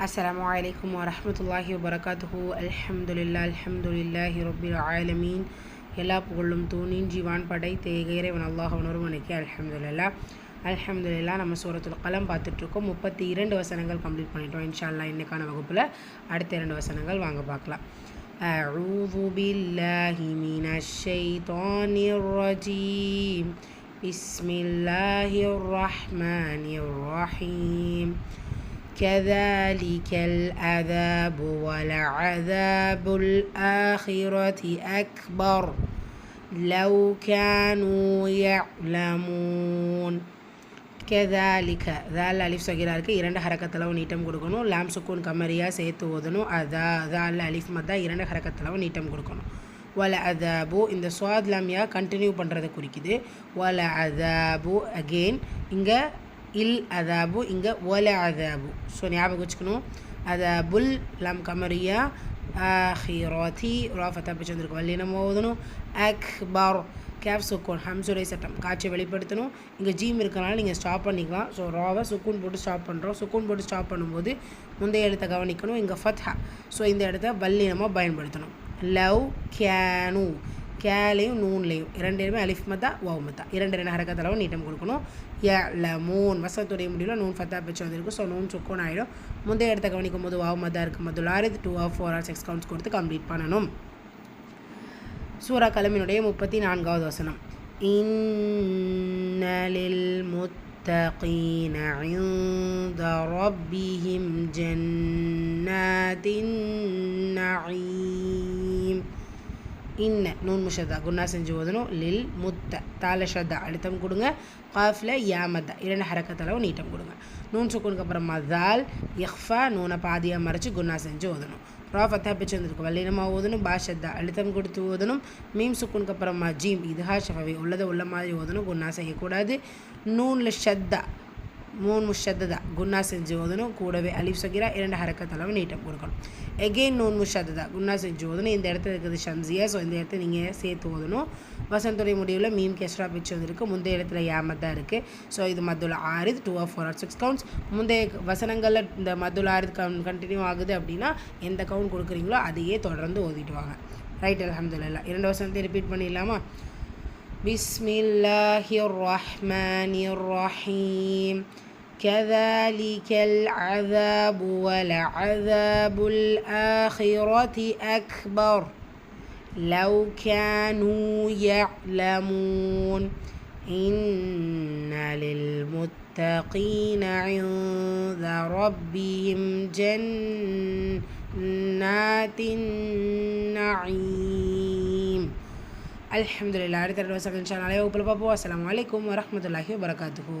السلام عليكم ورحمة الله وبركاته الحمد لله الحمد لله رب العالمين எல்லா புகழும் தூணின் ஜீவான் படை தேகையறைவன் அல்லாஹ் உணர்வனுக்கு அல்ஹம்துலில்லா அல்ஹம்துலில்லா நம்ம சூரத்துல் கலம் பார்த்துட்ருக்கோம் முப்பத்தி இரண்டு வசனங்கள் கம்ப்ளீட் பண்ணிட்டோம் இன்ஷா அல்லாஹ் இன்னைக்கான வகுப்பில் அடுத்த இரண்டு வசனங்கள் வாங்க பார்க்கலாம் أعوذ بالله من الشيطان الرجيم بسم الله الرحمن الرحيم كذلك العذاب ولعذاب الآخرة أكبر لو كانوا يعلمون கெதாலிக்க தால் அலிஃப் சகிரா இருக்குது இரண்டு ஹரக்கத்தளவு நீட்டம் கொடுக்கணும் லாம் சுக்கூன் கமரியாக சேர்த்து ஓதணும் அதா தால் அலிஃப் மத்தா இரண்டு ஹரக்கத்தளவு நீட்டம் கொடுக்கணும் வல அதாபு இந்த சுவாத் லாமியா கண்டினியூ பண்ணுறதை குறிக்குது வல அதாபு அகெயின் இங்கே இல் அதாபு இங்கே ஒல அதாபு. ஸோ ஞாபகம் வச்சுக்கணும். அதாபுல் லாம் கமரியா ஆஹிராத்தி ராஃபத்தா பிச்சு வந்திருக்கும் வல்லினம் ஓதணும் அக்பர். கேப் சுக்கூன் ஹம்சுரை சட்டம். காட்சியை வெளிப்படுத்தணும். இங்கே ஜீம் இருக்கனால நீங்கள் ஸ்டாப் பண்ணிக்கலாம். ஸோ ராவை சுக்கூன் போட்டு ஸ்டாப் பண்ணுறோம் சுக்கூன் போட்டு ஸ்டாப் பண்ணும்போது முந்தைய இடத்த கவனிக்கணும். இங்கே ஃபத்ஹா. ஸோ இந்த இடத்த வல்லினமாக பயன்படுத்தணும். Love can. கேலையும் நூன்லேயும் இரண்டுமே அலிஃப் மத்தா வவ் மத்தா இரண்டு ரெண்டு ஹரக்கத்தளவு நீட்டம் கொடுக்கணும் ய ல மூன் வசத்துடைய முடிவில் நூன் ஃபத்தா பிச்சு வந்திருக்கு ஸோ நூன் சுக்கோன் ஆகிடும் முந்தைய இடத்த கவனிக்கும் போது வாவ் மத்தா இருக்கும் போது laureth two of four or six counts கொடுத்து கம்ப்ளீட் பண்ணணும் சூரா கலமினுடைய முப்பத்தி நான்காவது வசனம் இன்னலில் முத்தகீன عند ربهم جنات النعيم இன்ன நூன் முஷதா குன்னா செஞ்சு ஓதணும். லில் முத்த தால ஷதா அழுத்தம் கொடுங்க. காஃபில் யாமதா இரண்டு ஹரக்கத்தளவு நீட்டம் கொடுங்க. நூன் சுக்குனுக்கு அப்புறமா தால் இஹ்ஃபா நூனை பாதியாக மறைச்சு குன்னா செஞ்சு ஓதணும். ரா ஃபத்தா பிச்சு வந்திருக்கு. வல்லினமாக ஓதணும். பாஷத்தா அழுத்தம் கொடுத்து ஓதணும். மீம் சுக்குனுக்கு அப்புறமா ஜீம் இதுஹா ஷஃபவி உள்ளதை உள்ள மாதிரி ஓதணும். குன்னா செய்யக்கூடாது. நூனில் ஷத்தா மூணு முஷத்ததா குன்னா செஞ்சு ஓதணும் கூடவே அலிஃப் சகிரா இரண்டு ஹரக்கத்தளவு நீட்டம் கொடுக்கணும் எகெயின் நூன் முஷத்ததா குன்னா செஞ்சு ஓதணும் இந்த இடத்துல இருக்குது ஷம்சியா ஸோ இந்த இடத்துல நீங்கள் சேர்த்து ஓதணும் வசந்தோடைய முடிவில் மீம் கெஸ்ட்ரா பிச்சு வந்திருக்கு முந்தைய இடத்துல யாமத் தான் இருக்குது ஸோ இது மத்துல் ஆரித் two of four or six counts முந்தைய வசனங்களில் இந்த மத்துல் ஆறு கவுண்ட் கண்டினியூ ஆகுது அப்படின்னா எந்த கவுண்ட் கொடுக்குறீங்களோ அதையே தொடர்ந்து ஓதிட்டு வாங்க ரைட் அலமதுல்லா இரண்டு வசனத்தை ரிப்பீட் பண்ணிடலாமா بسم الله الرحمن الرحيم. كذلك العذاب ولعذاب الآخرة أكبر. لو كانوا يعلمون. إن للمتقين عند ربهم جنات النعيم. அல்ஹம்துலில்லா அடுத்த ரெண்டு வருஷம் இன்ஷா நாளே வகுப்பில் பார்ப்போம் அஸ்லாம் வலைக்கம் வரமத்துல்லாஹி வரகாத்துஹூ